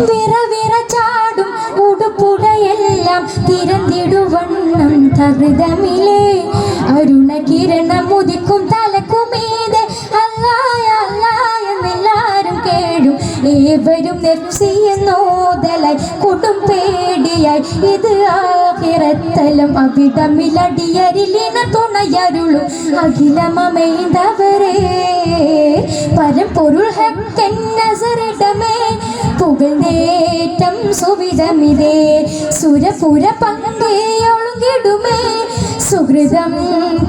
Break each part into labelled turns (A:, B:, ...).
A: വിറ ചാടും ഉടുപ്പുടയെല്ലാം തിരഞ്ഞിടുവണ്ണം തകൃതമിലേ. അരുണകിരണം മുതിക്കും തലക്കുമീതെ. അല്ലായ അല്ലായ എന്നെല്ലാരും കേഴും ഏവരും നെഫ്സിയെന്നോതലായി കൊടും പേടിയായി. ഇത് ആഹിറത്തലം അവിടമിലടിയരിലിന തുണയരുളും. അഖിലമമൈന്തവരേ പരമ്പൊരുൾ ഹക്കൻ നസറിടമേ. സുവിധമിതേ സുരപുര പങ്കേയൊഴുകിടുമേ സുഹൃതം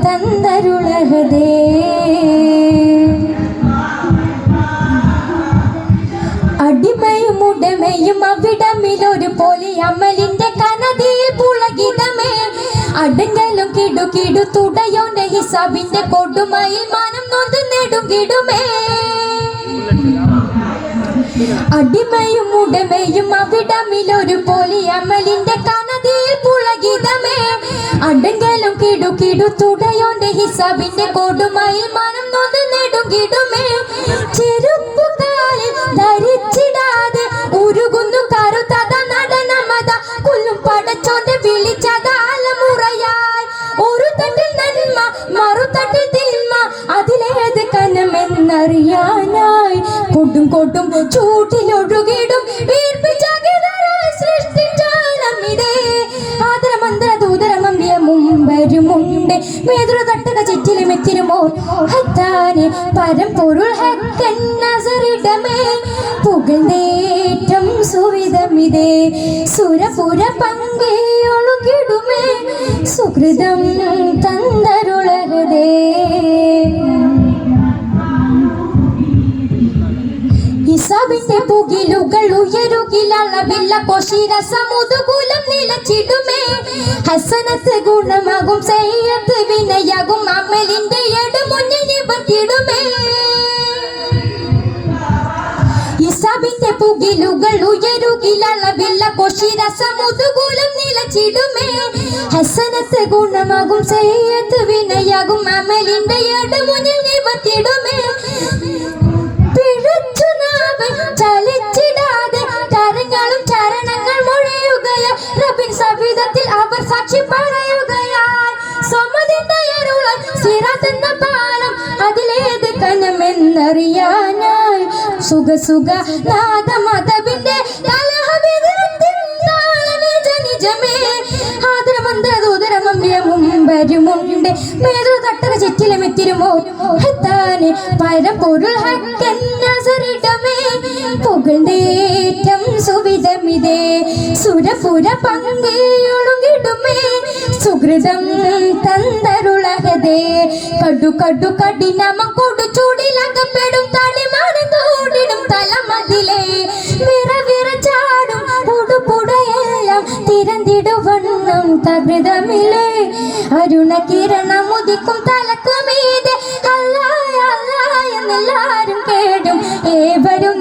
A: തന്തരുളഹതേ അടിമയും ഉടമയും അവിടമിലൊരു പോലെ അമലിന്റെ കനതിയിൽ പുളകിതമേ. അടങ്ങലും കിടുകിടു തുടയോ തുടയോന്റെ ഹിസാബിന്റെ കൊടുമയിൽ മാനം നൊന്ത് നെടുകിടുമേ അടിമയും ഉടമയും അവിടമിലൊരു പോലെ അമലിന്റെ കനതിയിൽ പുളകിതമേ അടങ്കലും കിടു കിടു തുടയോന്റെ ഹിസാബിന്റെ കൊടുമയിൽ മനം നൊന്ന് നെടുകിടുമേ ഉരുകുന്നു കരുതത നടനമത നന്മ തിന്മ. അതിലേത് കനമെന്നറിയാനായി. കൊടും കൊടും ചൂട്ടിലൊഴുകിടും മുമ്പരുമുണ്ട് മേതൃ തട്ടക ചിറ്റിലും എത്തിരുമോ ഹത്താനെ പരമ്പൊരുൾ ഹക്കൻ നസറിടമേ. പുകഴ്ന്നേറ്റം സുവിധമിതേ സുരപുര പങ്കേയൊളുകിടുമേ സുഹൃതം ഹിസാബിന്റെ പുകിലുകൾ ഉയരുകിലളവില്ല കോശിരസമുതുകുലം നിലച്ചിടുമേ. ഹസനത്ത് ഗുണമാകും സയ്യത്ത് വിനയാകും. അമലിന്റെ എടുമുന്നിൽ പറ്റിടുമേ ഇസാബിന്റെ പുകിലുകൾ ഉയരുകിലളവില്ല കോശിരസമുതുകുലം നിലച്ചിടുമേ. ഹസനത്ത് ഗുണമാകും സയ്യത്ത് വിനയാകും. അമലിന്റെ എടുമുന്നിൽ നിവർത്തിടുമേ കനമെന്നറിയാനായി. സുഖ സുഖ തട്ടക ചുറ്റിലുമെത്തിരുമോ ഹത്താനെ സുവിധമിതേ. സുരപുര പങ്കേയൊളുകിടുമേ സുഹൃതം തന്തരുളകതേ. കടു കടു കഠിനമ കൊടു ചൂടിലകപ്പെടും തളിമാനം തോടിടും തലമതിലേ. വിറ വിറ ചാടും ഉടുപുടയെല്ലാം തിരന്തിടുവണ്ണം തകൃതമില്ലേ അരുണ കിരണം ഉദിക്കും തലക്കുമീതെ അല്ലായ അല്ലായ കേടും. ഏവരും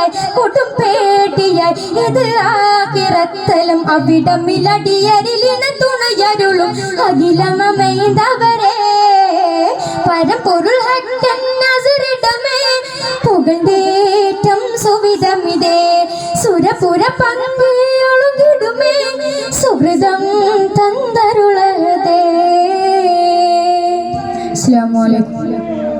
A: നാളെ കൊടും പേടിയായി. ഇത് ആക്കിറത്തലും അവിടമിലടിയരിലിന് തുണയരുളും. അഖിലമൈന്തവരെ പരമ്പൊരുൾ ഹക്കൻ നസറിടമേ. സുവിധമിതേ. സുരപുര പങ്കിയൊളുകിടുമേ സുഹൃതം തന്തരുളതേ. അസ്സാം വലൈക്കും